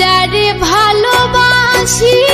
যারে ভালোবাসি।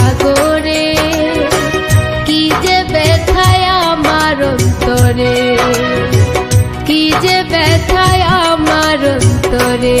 সাগরে কি যে ব্যথায় আমার অন্তরে কি যে ব্যথায় আমার অন্তরে।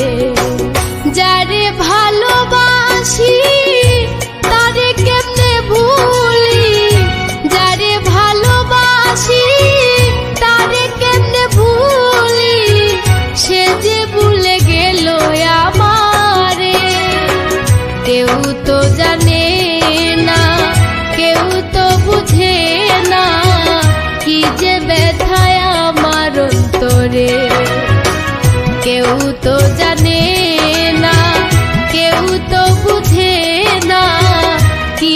করে কেউ তো জানে না কেউ তো বুঝে না কি